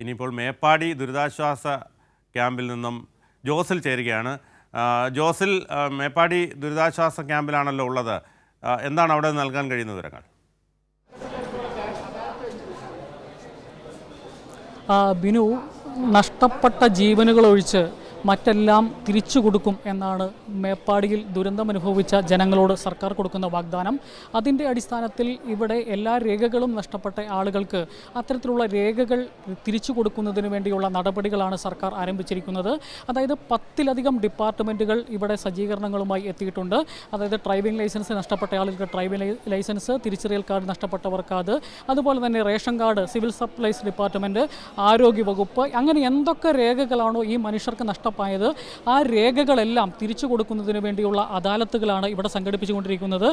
ഇനിയിപ്പോൾ മേപ്പാടി ദുരിതാശ്വാസ ക്യാമ്പിൽ നിന്നും ജോസിൽ ചേരുകയാണ്. ജോസിൽ മേപ്പാടി ദുരിതാശ്വാസ ക്യാമ്പിലാണല്ലോ ഉള്ളത്. എന്താണ് അവിടെ നൽകാൻ കഴിയുന്ന വിവരങ്ങൾ? ബിനു നഷ്ടപ്പെട്ട ജീവനുകൾ ഒഴിച്ച് മറ്റെല്ലാം തിരിച്ചു കൊടുക്കും എന്നാണ് മേപ്പാടിയിൽ ദുരന്തമനുഭവിച്ച ജനങ്ങളോട് സർക്കാർ കൊടുക്കുന്ന വാഗ്ദാനം. അതിന്റെ അടിസ്ഥാനത്തിൽ ഇവിടെ എല്ലാ രേഖകളും നഷ്ടപ്പെട്ട ആളുകൾക്ക് അത്തരത്തിലുള്ള രേഖകൾ തിരിച്ചു കൊടുക്കുന്നതിന് വേണ്ടിയുള്ള നടപടികളാണ് സർക്കാർ ആരംഭിച്ചിരിക്കുന്നത്. അതായത് പത്തിലധികം ഡിപ്പാർട്ട്മെന്റുകൾ ഇവിടെ സജ്ജീകരണങ്ങളുമായി എത്തിയിട്ടുണ്ട്. അതായത് ഡ്രൈവിംഗ് ലൈസൻസ് നഷ്ടപ്പെട്ട ആളുകൾക്ക് ഡ്രൈവിംഗ് ലൈസൻസ് തിരിച്ചറിയൽ കാർഡ് നഷ്ടപ്പെട്ടവർക്ക് അത് അതുപോലെ തന്നെ ration card civil supplies department ആരോഗ്യവകുപ്പ് അങ്ങനെ എന്തൊക്കെ രേഖകളാണോ ഈ മനുഷ്യർക്ക് നഷ്ടമായത് ആ രേഖകളെല്ലാം തിരിച്ചു കൊടുക്കുന്നതിന് വേണ്ടിയുള്ള അദാലത്തുകളാണ് ഇവിടെ സംഘടിപ്പിച്ചുകൊണ്ടിരിക്കുന്നത്.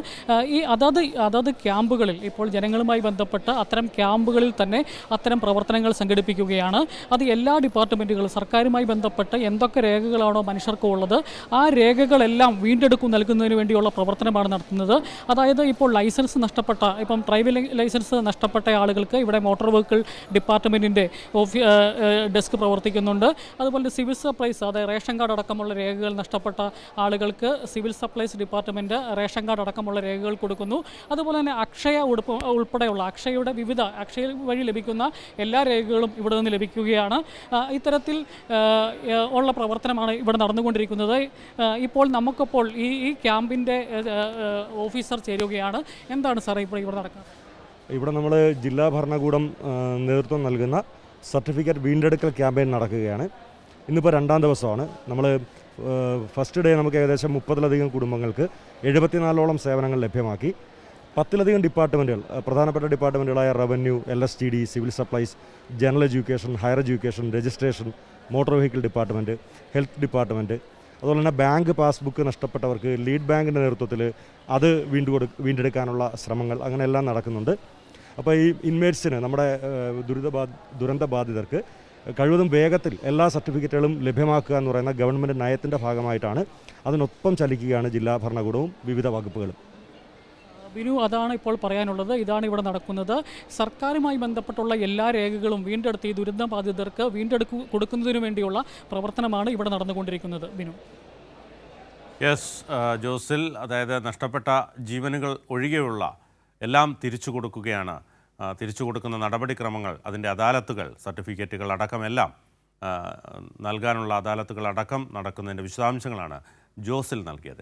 ഈ അതത് അതത് ക്യാമ്പുകളിൽ ഇപ്പോൾ ജനങ്ങളുമായി ബന്ധപ്പെട്ട് അത്തരം ക്യാമ്പുകളിൽ തന്നെ അത്തരം പ്രവർത്തനങ്ങൾ സംഘടിപ്പിക്കുകയാണ്. അത് എല്ലാ ഡിപ്പാർട്ട്മെന്റുകളും സർക്കാരുമായി ബന്ധപ്പെട്ട് എന്തൊക്കെ രേഖകളാണോ മനുഷ്യർക്ക് ഉള്ളത് ആ രേഖകളെല്ലാം വീണ്ടെടുക്കും നൽകുന്നതിന് വേണ്ടിയുള്ള പ്രവർത്തനമാണ് നടത്തുന്നത്. അതായത് ഇപ്പോൾ ലൈസൻസ് നഷ്ടപ്പെട്ട ഇപ്പം ഡ്രൈവിംഗ് ലൈസൻസ് നഷ്ടപ്പെട്ട ആളുകൾക്ക് ഇവിടെ മോട്ടോർ വെഹിക്കിൾ ഡിപ്പാർട്ട്മെന്റിന്റെ ഡെസ്ക് പ്രവർത്തിക്കുന്നുണ്ട്. അതുപോലെ സിവിൽ സപ്ലൈസ് അതായത് റേഷൻ കാർഡ് അടക്കമുള്ള രേഖകൾ നഷ്ടപ്പെട്ട ആളുകൾക്ക് civil supplies department ration card അടക്കമുള്ള രേഖകൾ കൊടുക്കുന്നു. അതുപോലെ തന്നെ അക്ഷയ ഉടുപ്പ് ഉൾപ്പെടെയുള്ള അക്ഷയയുടെ വിവിധ അക്ഷയ വഴി ലഭിക്കുന്ന എല്ലാ രേഖകളും ഇവിടെ നിന്ന് ലഭിക്കുകയാണ്. ഇത്തരത്തിൽ ഉള്ള പ്രവർത്തനമാണ് ഇവിടെ നടന്നുകൊണ്ടിരിക്കുന്നത്. ഇപ്പോൾ നമുക്കിപ്പോൾ ഈ ഈ ക്യാമ്പിന്റെ ഓഫീസർ ചേരുകയാണ്. എന്താണ് സാറേ ഇപ്പോൾ ഇവിടെ നടക്കുന്നത് ഇവിടെ നമ്മൾ ജില്ലാ ഭരണകൂടം നേതൃത്വം നൽകുന്ന സർട്ടിഫിക്കറ്റ് വീണ്ടെടുക്കൽ ക്യാമ്പയിൻ നടക്കുകയാണ്. ഇന്നിപ്പോൾ രണ്ടാം ദിവസമാണ്. നമ്മൾ ഫസ്റ്റ് ഡേ നമുക്ക് ഏകദേശം മുപ്പതിലധികം കുടുംബങ്ങൾക്ക് എഴുപത്തിനാലോളം സേവനങ്ങൾ ലഭ്യമാക്കി. പത്തിലധികം ഡിപ്പാർട്ട്മെന്റുകൾ പ്രധാനപ്പെട്ട ഡിപ്പാർട്ട്മെന്റുകളായ revenue L S T D civil supplies general education higher education registration motor vehicle department health department അതുപോലെ തന്നെ ബാങ്ക് പാസ്ബുക്ക് നഷ്ടപ്പെട്ടവർക്ക് ലീഡ് ബാങ്കിന്റെ നേതൃത്വത്തിൽ അത് വീണ്ടുകൊടു വീണ്ടെടുക്കാനുള്ള ശ്രമങ്ങൾ അങ്ങനെയെല്ലാം നടക്കുന്നുണ്ട്. അപ്പോൾ ഈ ഇൻമേറ്റ്സിന് നമ്മുടെ ദുരിതബാ ദുരന്ത ബാധിതർക്ക് കഴിവതും വേഗത്തിൽ എല്ലാ സർട്ടിഫിക്കറ്റുകളും ലഭ്യമാക്കുക എന്ന് പറയുന്ന ഗവൺമെന്റ് നയത്തിന്റെ ഭാഗമായിട്ടാണ് അതിനൊപ്പം ചലിക്കുകയാണ് ജില്ലാ ഭരണകൂടവും വിവിധ വകുപ്പുകളും. ബിനു അതാണ് ഇപ്പോൾ പറയാനുള്ളത്. ഇതാണ് ഇവിടെ നടക്കുന്നത്. സർക്കാരുമായി ബന്ധപ്പെട്ടുള്ള എല്ലാ രേഖകളും വീണ്ടെടുത്ത് ഈ ദുരന്ത ബാധിതർക്ക് വീണ്ടെടുക്കു കൊടുക്കുന്നതിനു വേണ്ടിയുള്ള പ്രവർത്തനമാണ് ഇവിടെ നടന്നുകൊണ്ടിരിക്കുന്നത്. ബിനു. യെസ് ജോസിൽ അതായത് നഷ്ടപ്പെട്ട ജീവനുകൾ ഒഴികെയുള്ള എല്ലാം തിരിച്ചു കൊടുക്കുകയാണ്. തിരിച്ചു കൊടുക്കുന്ന നടപടിക്രമങ്ങൾ അതിന്റെ അദാലത്തുകൾ സർട്ടിഫിക്കറ്റുകൾ അടക്കമെല്ലാം നൽകാനുള്ള അദാലത്തുകൾ അടക്കം നടക്കുന്നതിന്റെ വിശദാംശങ്ങളാണ് ജോസിൽ നൽകിയത്.